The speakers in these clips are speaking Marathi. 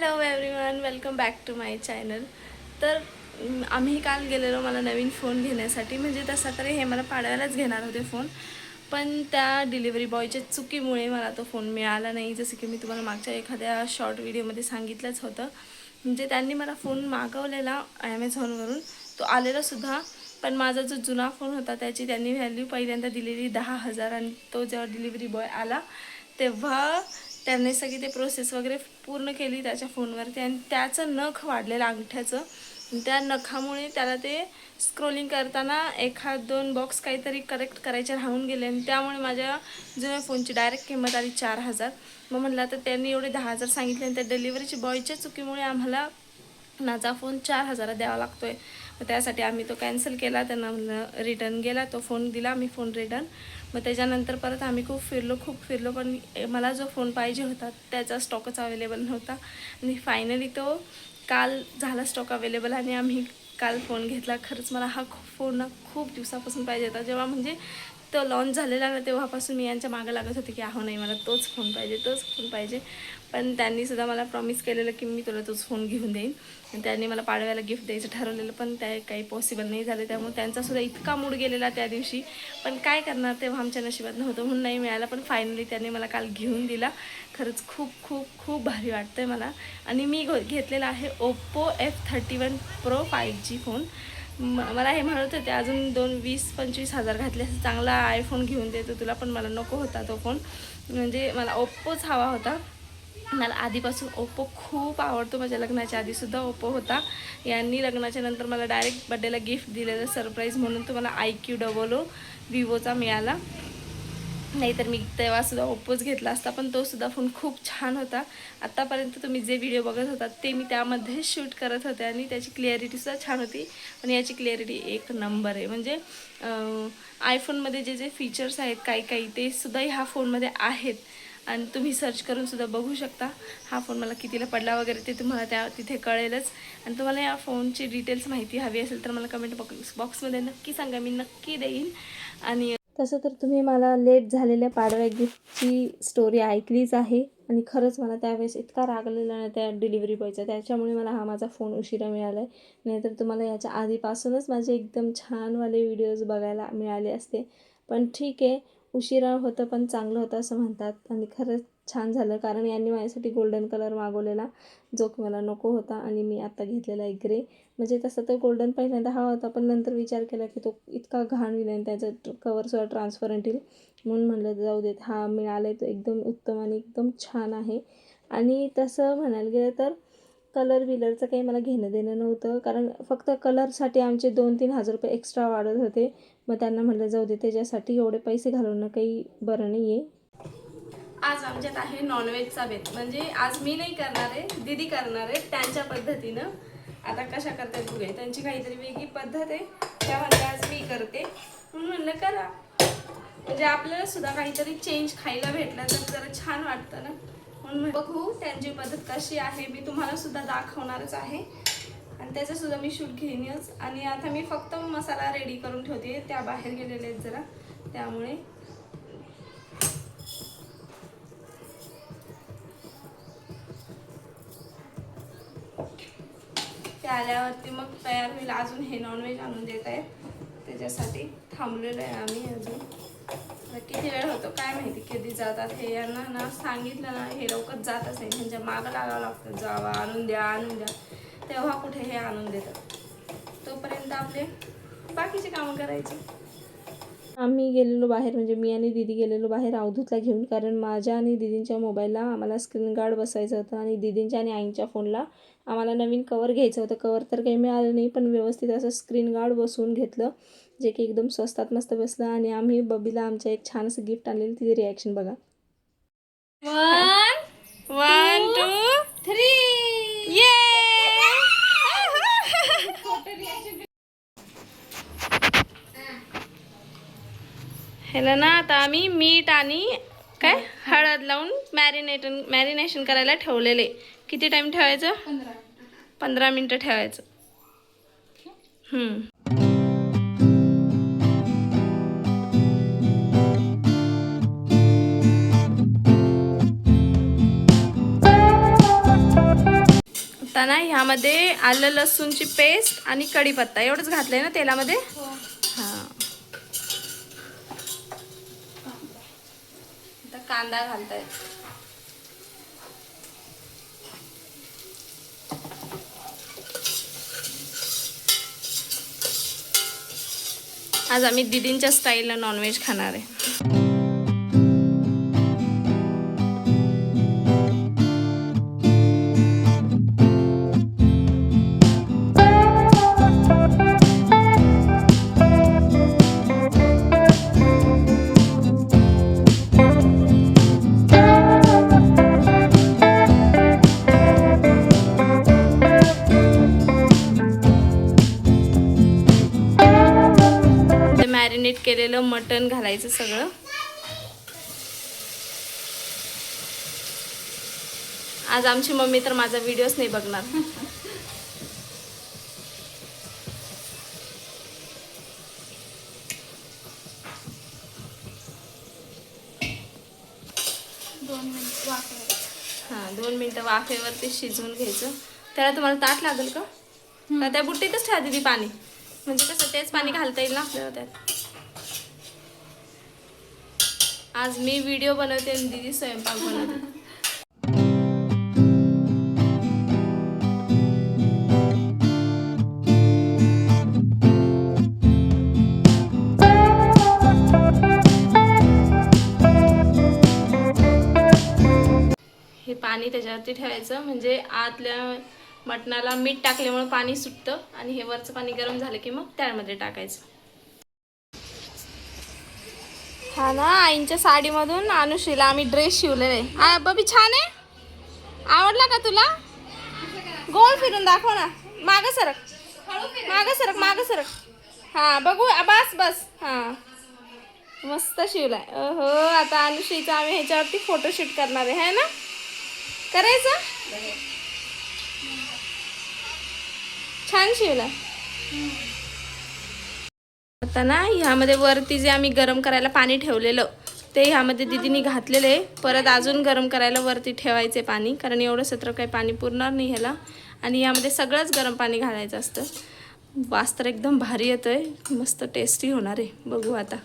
Hello everyone welcome back to my channel तर आम्ही काल गेलेलो मला नवीन फोन घेण्यासाठी. म्हणजे तसा तरी हे मला पाडव्यालाच घेणार होते फोन पण त्या डिलिव्हरी बॉयच्या चुकीमुळे मला तो फोन मिळाला नाही. जसं की मी तुम्हाला मागच्या एखाद्या शॉर्ट व्हिडिओमध्ये सांगितलंच होतं. म्हणजे त्यांनी मला फोन मागवलेला ॲमेझॉनवरून तो आलेला सुद्धा. पण माझा जो जुना फोन होता त्याची त्यांनी व्हॅल्यू पहिल्यांदा दिलेली दहा हजार आणि तो जेव्हा डिलिव्हरी बॉय आला तेव्हा त्यांनी सगळी ते प्रोसेस वगैरे पूर्ण केली त्याच्या फोनवरती आणि त्याचं नख वाढलेलं अंगठ्याचं. आणि त्या नखामुळे त्याला ते स्क्रोलिंग करताना एखाद दोन बॉक्स काहीतरी करेक्ट करायचे राहून गेले आणि त्यामुळे माझ्या जुन्या फोनची डायरेक्ट किंमत आली चार हजार. मग म्हटलं तर त्यांनी एवढे दहा हजार सांगितले आणि त्या डिलिव्हरीची बॉयच्या चुकीमुळे आम्हाला माझा फोन चार हजारात द्यावा लागतो आहे मग त्यासाठी आम्ही तो कॅन्सल केला त्यांना म्हणलं रिटर्न गेला. तो फोन दिला आम्ही फोन रिटर्न. मग त्याच्यानंतर परत आम्ही खूप फिरलो खूप फिरलो पण मला जो फोन पाहिजे होता त्याचा स्टॉकच अवेलेबल नव्हता. आणि फायनली तो काल झाला स्टॉक अवेलेबल आणि आम्ही काल फोन घेतला. खरंच मला हा फोन ना खूप दिवसापासून पाहिजे होता. जेव्हा म्हणजे तो लॉन्च झालेला ना तेव्हापासून मी यांच्या मागं लागत होते की अहो नाही मला तोच फोन पाहिजे तोच फोन पाहिजे. पण त्यांनी सुद्धा मला प्रॉमिस केलेलं की मी तुला तोच फोन घेऊन देईन. आणि त्यांनी मला पाडव्याला गिफ्ट द्यायचं ठरवलेलं पण त्या काही पॉसिबल नाही झालं. त्यामुळे त्यांचा सुद्धा इतका मूड गेलेला त्या दिवशी. पण काय करणार तेव्हा आमच्या नशिबात नव्हतं म्हणून नाही मिळालं. पण फायनली त्यांनी मला काल घेऊन दिला. खरंच खूप खूप खूप भारी वाटतं आहे मला. आणि मी घो- घेतलेला आहे Oppo F thirty one pro five G phone म मला हे म्हणत होते अजून दोन वीस पंचवीस हजार घातले असं चांगला आयफोन घेऊन देतो तुला पण मला नको होता तो फोन म्हणजे मला ओप्पोच हवा होता. मला आधीपासून ओप्पो खूप आवडतो. माझ्या लग्नाच्या आधीसुद्धा ओप्पो होता. यांनी लग्नाच्या नंतर मला डायरेक्ट बड्डेला गिफ्ट दिलेलं सरप्राईज म्हणून तो मला आय क्यू डबल ओ विवोचा मिळाला. नाहीतर मी तेव्हासुद्धा ओप्पोच घेतला असता पण तोसुद्धा फोन खूप छान होता. आत्तापर्यंत तुम्ही जे व्हिडिओ बघत होता ते मी त्यामध्ये शूट करत होते आणि त्याची क्लिअरिटीसुद्धा छान होती. आणि याची क्लिअरिटी एक नंबर आहे. म्हणजे आयफोनमध्ये जे जे फीचर्स आहेत काही काही ते सुद्धा ह्या फोनमध्ये आहेत. आणि तुम्ही सर्च करून सुद्धा बघू शकता. हा फोन मला कितीला पडला वगैरे ते तुम्हाला त्या तिथे कळेलच. आणि तुम्हाला या फोनची डिटेल्स माहिती हवी असेल तर मला कमेंट बॉक्स बॉक्समध्ये नक्की सांगा. मी नक्की देईन. आणि तसं तर तुम्ही मला लेट झालेल्या पाडव्या गिफ्टची स्टोरी ऐकलीच आहे. आणि खरंच मला त्यावेळेस इतका रागलेला ना त्या डिलिव्हरी बॉयचा त्याच्यामुळे मला हा माझा फोन उशिरा मिळाला आहे नाहीतर तुम्हाला याच्या आधीपासूनच माझे एकदम छानवाले व्हिडिओज बघायला मिळाले असते. पण ठीक आहे. उशिरा होतं पण चांगलं होतं असं म्हणतात. आणि खरंच छान झालं कारण यांनी माझ्यासाठी गोल्डन कलर मागवलेला जो की मला नको होता आणि मी आता घेतलेला आहे ग्रे म्हणजे तसं तर गोल्डन पहिल्यांदा हा होता पण नंतर विचार केला की तो इतका घाण विला आणि त्याचं कवरसुद्धा ट्रान्सपरंट येईल. म्हणून म्हणलं जाऊ देत हा मिळाला आहे तो एकदम उत्तम आणि एकदम छान आहे. आणि तसं म्हणायला गेलं तर कलर बिलरचं काही मला घेणं देणं नव्हतं. कारण फक्त कलरसाठी आमचे दोन तीन हजार रुपये एक्स्ट्रा वाढत होते. मग त्यांना म्हटलं जाऊ दे त्याच्यासाठी एवढे पैसे घालवणं काही बरं नाही आहे आज आमच्यात आहे नॉनव्हेजचा बेत म्हणजे आज मी नाही करणार आहे दिदी करणार आहे त्यांच्या पद्धतीनं. आता कशा करतात बघूया. त्यांची काहीतरी वेगळी पद्धत आहे. त्या म्हणते आज मी करते. म्हणून म्हणलं करा. म्हणजे आपल्याला सुद्धा काहीतरी चेंज खायला भेटला तर जरा छान वाटतं ना. म्हणून बघू त्यांची पद्धत कशी आहे मी तुम्हाला सुद्धा दाखवणारच आहे. आणि त्याचं सुद्धा मी शूट घेईनच. आणि आता मी फक्त मसाला रेडी करून ठेवते त्या बाहेर गेलेले आहेत जरा. त्यामुळे ते आल्यावरती मग तयार होईल. अजून हे नॉनव्हेज आणून देत आहेत. त्याच्यासाठी थांबलेलो आहे आम्ही अजून. आता किती वेळ होतो काय माहिती कधी जातात हे यांना ना सांगितलं ना हे लवकर जातच नाही. म्हणजे मागं लागावं लागतं जावा आणून द्या आणून द्या. तेव्हा कुठे हे आणून देतात. तोपर्यंत आपले बाकीचे कामं करायचे. आम्ही गेलेलो बाहेर म्हणजे मी आणि दिदी गेलेलो बाहेर अवधूतला घेऊन कारण माझ्या आणि दिदींच्या मोबाईलला आम्हाला स्क्रीन गार्ड बसायचं होतं आणि दिदींच्या आणि आईंच्या फोनला आम्हाला नवीन कवर घ्यायचं होतं. कवर तर काही मिळालं नाही पण व्यवस्थित असं स्क्रीन गार्ड बसवून घेतलं. जे की एकदम स्वस्तात मस्त बसलं आणि आम्ही बबीला आमच्या एक छान असं गिफ्ट आणलेलं तिथे रिॲक्शन बघा. वन वन टू थ्री ये ह्याला ना आता आम्ही मीठ आणि काय? हळद लावून मॅरिनेटन मॅरिनेशन करायला ठेवलेले. किती टाइम ठेवायचं? पंधरा. मिनटं ठेवायचं. हम्म. आता ना ह्यामध्ये आलं लसूणची पेस्ट आणि कढीपत्ता. एवढंच घातलंय ना तेलामध्ये? हां. आता कांदा घालताय. आज आम्ही दिदींच्या स्टाईलला नॉनव्हेज खाणार आहे. केलेलं मटण घालायचं सगळं. आज आमची मम्मी तर माझा व्हिडिओच नाही बघणार. दोन मिनिट. हां दोन मिनटं वाफेवरती शिजवून घ्यायचं. त्याला तुम्हाला ताट लागेल का? त्या बुट्टीतच ठेवा ती पाणी. म्हणजे कसं तेच पाणी घालता येईल ना आपल्याला त्यात. आज मी व्हिडिओ बनवते आणि दीदी स्वयंपाक बनवते. हे पाणी त्याच्यावरती ठेवायचं म्हणजे आतल्या मटणाला मीठ टाकल्यामुळे पाणी सुटतं आणि हे वरचं पाणी गरम झालं की मग त्यामध्ये टाकायचं. हा ना आईंच्या साडीमधून अनुश्रीला आम्ही ड्रेस शिवलेला. आहे बबी छान आहे? आवडला का तुला? गोल फिरून दाखव ना. माग सरक. माग सरक माग सरक. हा बघू बस बस. हा. मस्त शिवलाय. हो आता अनुश्रीचा आम्ही ह्याच्यावरती फोटोशूट करणार आहे है ना? करायचं? छान शिवलाय. आता ना ह्यामध्ये वरती जे आम्ही गरम करायला पाणी ठेवलेलं ते ह्यामध्ये दिदीने घातलेलं. आहे परत अजून गरम करायला वरती ठेवायचे पाणी कारण एवढं सत्र काही पाणी पुरणार नाही ह्याला. आणि यामध्ये सगळंच गरम पाणी घालायचं असतं. वास तर एकदम भारी येतोय. मस्त टेस्टी होणार आहे. बघू आता.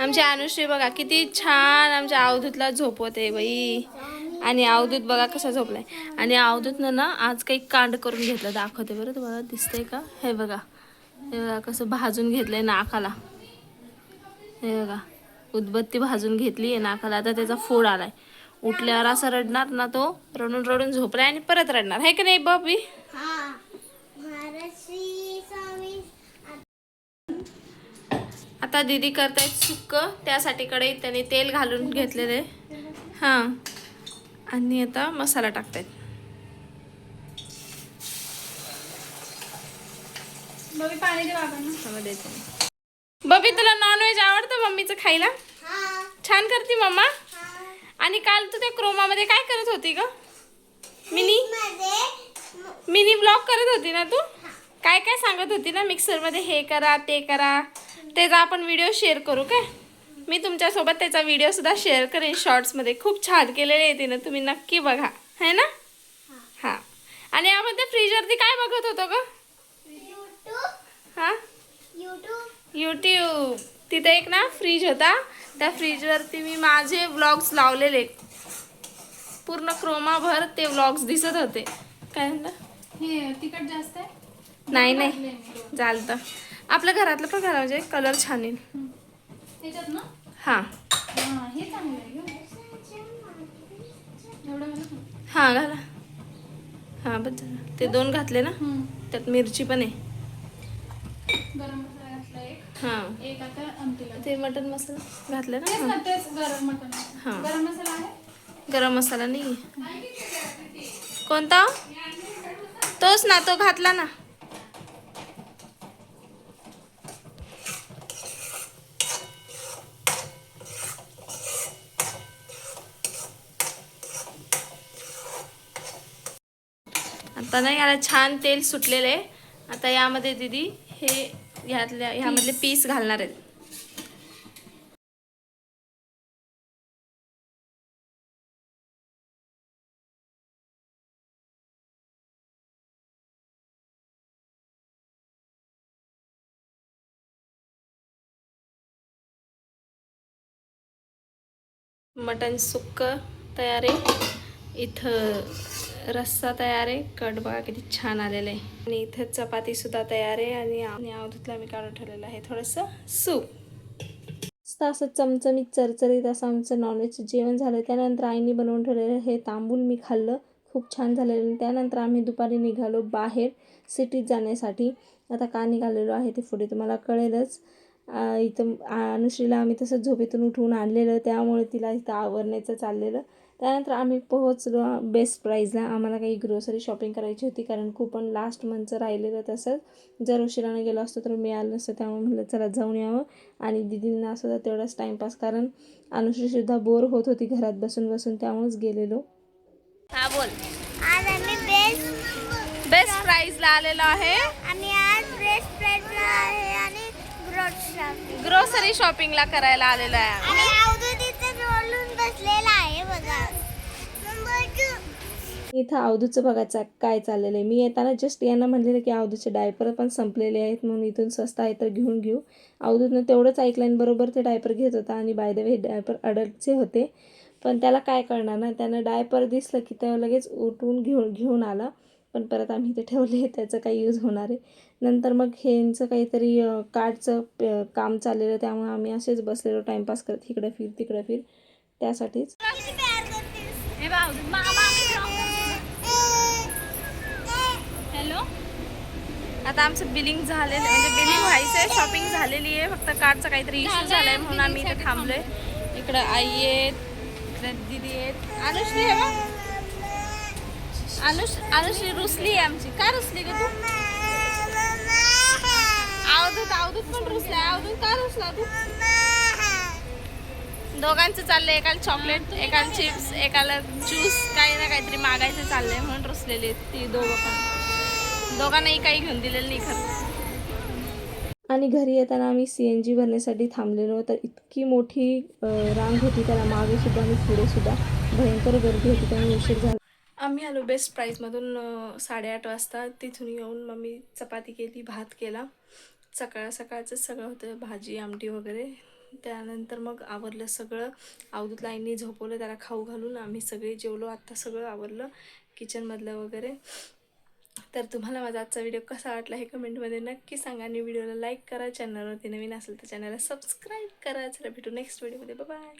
आमची अनुश्री बघा किती छान आमच्या अवधूतला झोपवते बाई. आणि अवधूत बघा कसा झोपलाय. आणि अवधूतनं ना आज काही कांड करून घेतलं. दाखवते बरं तुम्हाला. दिसतंय का? हे बघा. हे बघा कसं भाजून घेतलंय नाकाला. हे बघा. उदबत्ती भाजून घेतली आहे नाकाला. आता त्याचा फोड आलाय. उठल्यावर असा रडणार ना तो. रडून रडून झोपलाय आणि परत रडणार. आहे की नाही बाबी? आता दीदी करतायत सुक्क. त्यासाठी कडे त्याने तेल घालून घेतलेलं आहे. हां. आणि आता मसाला टाकतायत. बबी पाणी दे बाबांना. त्याला देते मी. बबी तुला नॉनव्हेज आवडतं मम्मीचं खायला? हा. छान करते मम्मा? हा. आणि काल तू त्या क्रोमामध्ये काय करत होती ग? मिनी? मिनी ब्लॉग करत होती ना तू? काय काय सांगत होती ना मिक्सरमध्ये? हे करा ते करा. त्याचा आपण व्हिडिओ शेअर करू काय? मी तुमच्यासोबत त्याचा व्हिडिओ सुद्धा शेअर करेन शॉर्ट्समध्ये खूप छान केलेले आहे तिनं. तुम्ही नक्की बघा. है ना? हां. आणि त्या फ्रीजवरती काय बघत होतो ग? युट्यूब हां? युट्यूब तिथे एक ना फ्रीज होता. त्या फ्रीजवरती मी माझे व्लॉग्स लावलेले. पूर्ण क्रोमाभर ते व्लॉग्स दिसत होते. काय म्हणलं? हे तिखट जास्त आहे? नाही नाही. चालतं आपल्या घरातलं पण घरा म्हणजे कलर छान येईल. हां. हा हे चांगलं आहे घालू? हां घाला हां बस ते दोन घातले ना. त्यात मिरची पण आहे. गरम मसाला घातला एक. हां. एक आता आमटीला. ते मटन मसाला घातले ना? तेच गरम हां. गरम मसाला आहे? गरम मसाला नाही कोणता? तोच ना तो घातला ना. आता नाही याला छान तेल सुटलेलं आहे. आता यामध्ये दिदी हे ह्यातल्या ह्यामधले पीस घालणार आहेत. मटन सुक्क तयार आहे. इथं रस्सा तयार आहे कट बघा किती छान आलेलं आहे. आणि इथं चपातीसुद्धा तयार आहे आणि अवधूतला मी काढून ठेवलेलं आहे थोडंसं सूप. मस्त असं चमचमीत चरचरीत असं आमचं नॉनव्हेजचं जेवण झालं. त्यानंतर आईने बनवून ठेवलेलं हे तांबूल मी खाल्लं. खूप छान झालेलं आणि त्यानंतर आम्ही दुपारी निघालो बाहेर सिटीत जाण्यासाठी. आता का निघालेलो आहे ते पुढे तुम्हाला कळेलच. इथं अनुश्रीला आम्ही तसं झोपेतून उठवून आणलेलं. त्यामुळे तिला इथं आवरण्याचं चाललेलं. त्यानंतर आम्ही पोहोचलो बेस्ट प्राईजला. आम्हाला काही ग्रोसरी शॉपिंग करायची होती कारण कुपन लास्ट मंथचं राहिलेलं तसंच. जर उशिरानं गेलो असतो तर मिळालं नसतं त्यामुळे म्हटलं चला जाऊन यावं. आणि दिदींना असं तेवढाच टाईमपास कारण अनुश्रीसुद्धा बोर होत होती घरात बसून बसून त्यामुळेच गेलेलो. हा बोल. आज आम्ही बेस्ट बेस्ट प्राईजला आलेलो आहे. आम्ही आज बेस्ट प्राईजला आहे आणि ग्रोसरी शॉपिंगला करायला आलेलो आहे. बसलेला इथं अवधूचं बघायचा काय चाललेलं आहे. मी येताना जस्ट यांना म्हणलेलं की अवधूचे डायपर पण संपलेले आहेत म्हणून इथून स्वस्त आहे तर घेऊन घेऊ. अवधूतनं तेवढंच ऐकलं बरोबर ते डायपर घेत होता आणि बाय द वे डायपर अडल्टचे होते. पण त्याला काय करणार ना त्यानं डायपर दिसलं की तेव्हा लगेच उठून घेऊन घेऊन आला. पण परत आम्ही इथे ठेवले त्याचं काही यूज होणार आहे. नंतर मग ह्यांचं काहीतरी कार्डचं काम चाललेलं त्यामुळे आम्ही असेच बसलेलो टाईमपास करत इकडं फिर तिकडं फिर. त्यासाठीच. हॅलो? आता आमचं बिलिंग झालेलं म्हणजे बिलिंग व्हायचं आहे शॉपिंग झालेली आहे. फक्त कार्डचा काहीतरी इश्यू झालाय म्हणून आम्ही इथे थांबलोय. इकडं आई आहेत इकडं दिदी आहेत. अनुश्री आहे बघ अनुष अनुश्री रुसली आहे आमची. काय रुसली ग तू? अवधूत अवधूत पण रुसलाय. अवधूत का रुसला तू? दोघांचं चाललंय एकाला चॉकलेट एकाला चिप्स एकाला ज्यूस काही ना काहीतरी मागायचं चाललंय म्हणून रुसलेली ती दोघं पण. दोघांनाही काही घेऊन दिलेलं नाही खरं. आणि घरी येताना आम्ही सी एन जी भरण्यासाठी थांबलेलो तर इतकी मोठी रांग होती त्याला मागे सुद्धा आणि पुढे सुद्धा भयंकर गर्दी होती त्यामुळे उशीर झाला. आम्ही आलो बेस्ट प्राईजमधून साडेआठ वाजता. तिथून येऊन मग मी चपाती केली भात केला. सकाळ सकाळचं सगळं होतं भाजी आमटी वगैरे. त्यानंतर मग आवरलं सगळं. अवधूत लाईननी झोपवलं त्याला खाऊ घालून आम्ही सगळे जेवलो. आत्ता सगळं आवरलं किचनमधलं वगैरे. तर तुम्हाला माझा आजचा व्हिडिओ कसा वाटला हे कमेंटमध्ये नक्की सांगा आणि व्हिडिओला लाईक करा. चॅनलवरती नवीन असेल तर चॅनलला सबस्क्राईब करा. चला भेटू नेक्स्ट व्हिडिओमध्ये बाय